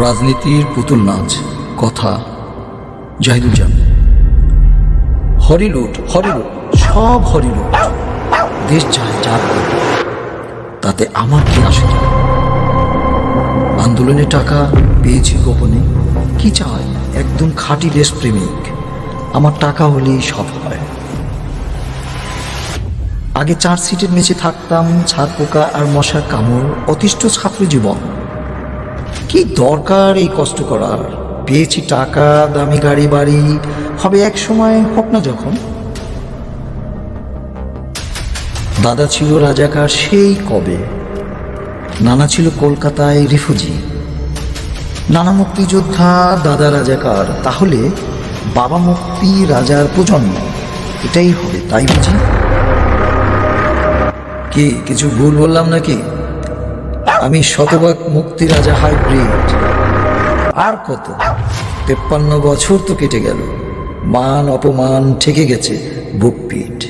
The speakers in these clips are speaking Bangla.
রাজনীতির পুতুল নাচ, কথা জাহিদুজ্জান হরিলুট হরিলুট, সব হরিলুট। দেশ যায় যা তাতে আমার কি আসে? যায়? আন্দোলনের টাকা পেয়েছি গোপনে। কি চায়? একদম খাঁটি দেশ প্রেমিক। আমার টাকা হলেই সব হয়। আগে চার সিটের নিচে থাকতাম, ছাদ পোকা আর মশার কামড়, অতিষ্ঠ ছাত্র জীবন। কি দরকার এই কষ্ট করার? পেয়েছি টাকা, দামি গাড়ি, বাড়ি। হবে এক সময় হোক না যখন। দাদা ছিল রাজাকার, সেই কবে? নানা ছিল কলকাতায় রিফুজি। নানা মুক্তিযোদ্ধা, দাদা রাজাকার। তাহলে বাবা মুক্তি রাজার প্রজন্ম। এটাই হবে, তাই বুঝি? কি, কিছু ভুল বললাম নাকি? আমি শতভাগ মুক্তি রাজা হাইব্রিড। আর কত? তেপ্পান্ন বছর তো কেটে গেল। মান অপমান ঠেকে গেছে বুকপিট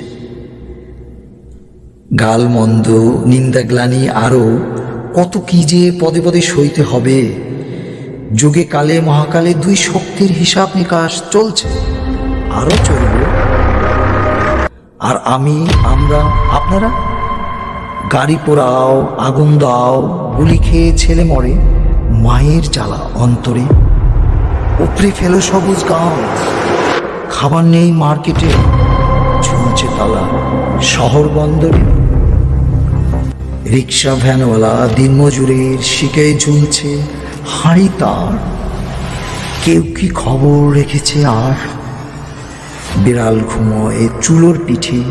গাল মন্দ নিন্দা গ্লানি আরও কত কি যে পদে পদে সইতে হবে। যুগে কালে মহাকালে দুই শক্তির হিসাব নিকাশ চলছে। আরও চলবে। আর আমি, আমরা, আপনারা? গাড়ি পোড়াও, আগুন দাও, গুলি খেয়ে ছেলে মরে, মায়ের জ্বালা অন্তরে। উপরে ফেলো সবুজ গাছ। খাবার নেই মার্কেটে, ঝুলছে তালা শহর বন্দরে। রিক্সা ভ্যানওয়ালা দিনমজুরের শিকে ঝুলছে হাঁড়ি তার। কেউ কি খবর রেখেছে আর? বিড়াল ঘুমোয় চুলোর পিঠে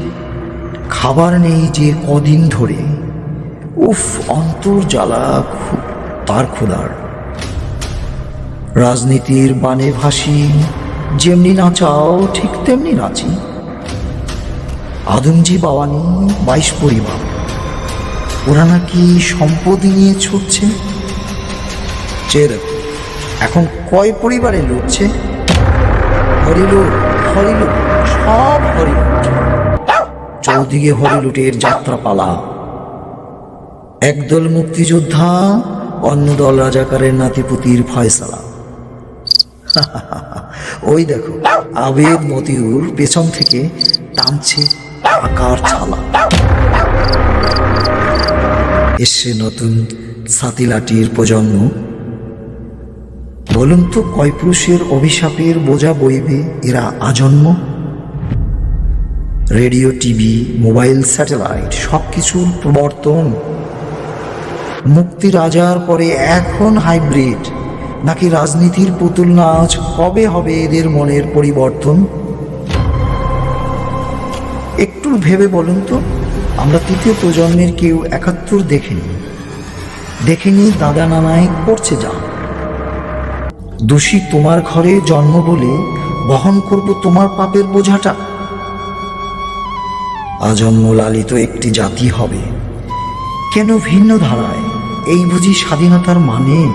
খাবার নেই যে কদিন ধরে। উফ, অন্তর জ্বালা তার ক্ষুধার। রাজনীতির বানে ভাসি, যেমনি নাচাও ঠিক তেমনি নাচি। আদমজি বাওয়ানি, বাইশ পরিবার। ওরা নাকি সম্পত্তি নিয়ে ছুটছে? এখন কয় পরিবারে লুটছে? হরিলুট হরিলুট, সব হরিলুট। চৌদিকে হরিলুটের যাত্রাপালা। একদল মুক্তিযোদ্ধা, অন্য দল রাজাকারের নাতিপুতির ফয়সালা। ওই দেখো আবেদ মতিউর পেছন থেকে টানছে আকার ছালা। এসে নতুন সাতিলাটির প্রজন্ম। বলুন তো, কয় পুরুষের অভিশাপের বোঝা বইবে এরা আজন্ম? রেডিও, টিভি, মোবাইল, স্যাটেলাইট সব কিছুর প্রবর্তন। মুক্তি রাজার পরে এখন হাইব্রিড, নাকি রাজনীতির পুতুল নাচ কবে হবে এদের মনের পরিবর্তন? একটু ভেবে বলুন তো, আমরা তৃতীয় প্রজন্মের কেউ একাত্তর দেখেনি। দেখেনি দাদা নানায় করছে যা। দোষী তোমার ঘরে জন্ম বলে বহন করব তোমার পাপের বোঝাটা। আজন্ম লালিত একটি জাতি হবে। কেন ভিন্ন ধারায়? এই বুঝি স্বাধীনতার মানে?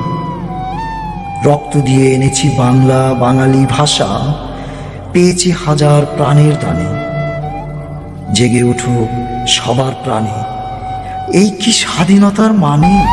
রক্ত দিয়ে এনেছি বাংলা, বাঙালি ভাষা, পেয়েছি হাজার প্রাণের দানে। জেগে উঠুক সবার প্রাণে। এই কি স্বাধীনতার মানে?